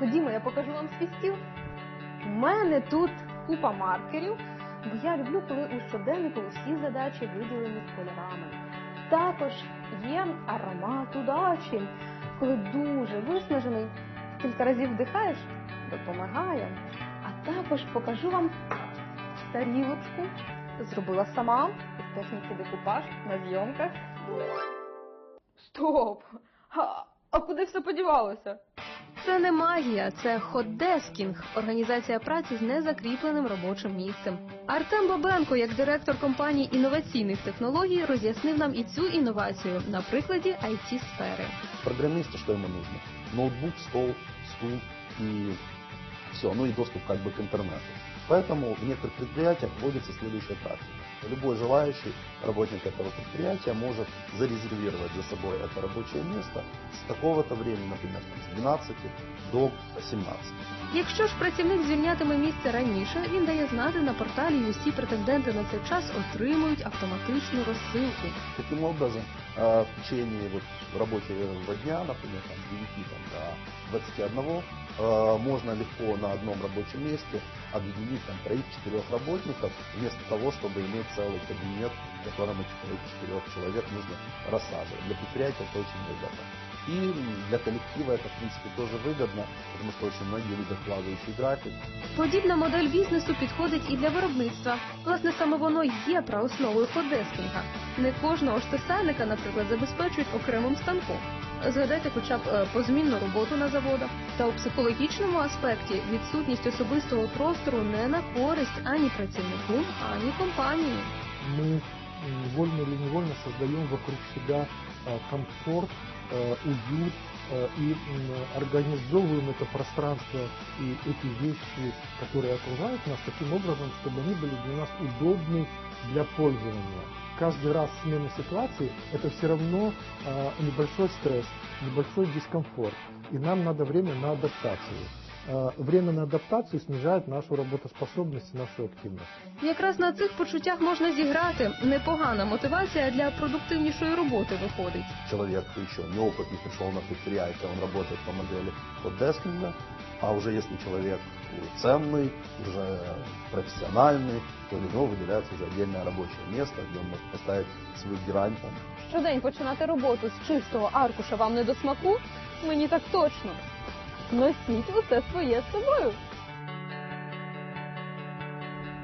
Ходімо, я покажу вам свій стіл. У мене тут купа маркерів, бо я люблю, коли у щоденнику усі задачі виділені кольорами. Також є аромат удачі, коли дуже виснажений, кілька разів вдихаєш, допомагає. А також покажу вам тарілочку. Зробила сама із техніки декупаж на зйомках. Стоп! А, а куди все подівалося? Це не магія, це ходдескінг, організація праці з незакріпленим робочим місцем. Артем Бабенко, як директор компанії інноваційних технологій, роз'яснив нам і цю інновацію на прикладі it сфери Программисту що йому потрібно? Ноутбук, стол, стул и все, ну и доступ как бы к интернету. Поэтому в некоторых предприятиях вводится следующая практика. Любой желающий работник этого предприятия может зарезервировать за собой это рабочее место с такого-то времени, например, там, с 12 до 17. Якщо ж працівник звільнятиме місце раніше, він дає знати на порталі, і усі претенденти на цей час отримують автоматичну розсилку. Таким образом, э, в течение вот рабочего дня, например, там, с 9 там, до 21, э, можно легко на одном рабочем месте объединить там, троих-четырех работников, вместо того, чтобы иметь целый кабинет, в котором этих троих-четырех человек нужно рассаживать. Для предприятия это очень выгодно. И для коллектива это, в принципе, тоже выгодно, потому что очень многие любят плавающий график. Подібна модель бізнесу підходить і для виробництва. Власне, саме воно є праосновою ходескінга. Не кожного ж писальника, наприклад, забезпечують окремим станком. Згадайте хоча б е, позмінну роботу на заводах. Та у психологічному аспекті відсутність особистого простору не на користь ані працівнику, ані компанії. мы м, вольно или невольно создаем вокруг себя э, комфорт, э, уют э, и организовываем это пространство и эти вещи, которые окружают нас, таким образом, чтобы они были для нас удобны для пользования. Каждый раз смена ситуации – это все равно небольшой стресс, небольшой дискомфорт, и нам надо время на адаптацию. Э, Время на адаптацию снижает нашу работоспособность и нашу активность. Якраз на цих почуттях можна зіграти. Непогана мотивація для продуктивнішої роботи виходить. человек еще неопытный пришел на предприятие, он работает по модели поддескинга, а уже если человек ценный, уже профессиональный, то для него выделяется уже отдельное рабочее место, где он может поставить свою герань там, Щодень починати роботу з чистого аркуша вам не до смаку? Мені так точно. Носіть усе своє з собою.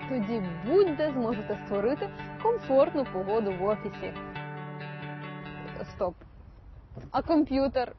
Тоді будь-де зможете створити комфортну погоду в офісі. Стоп. А комп'ютер?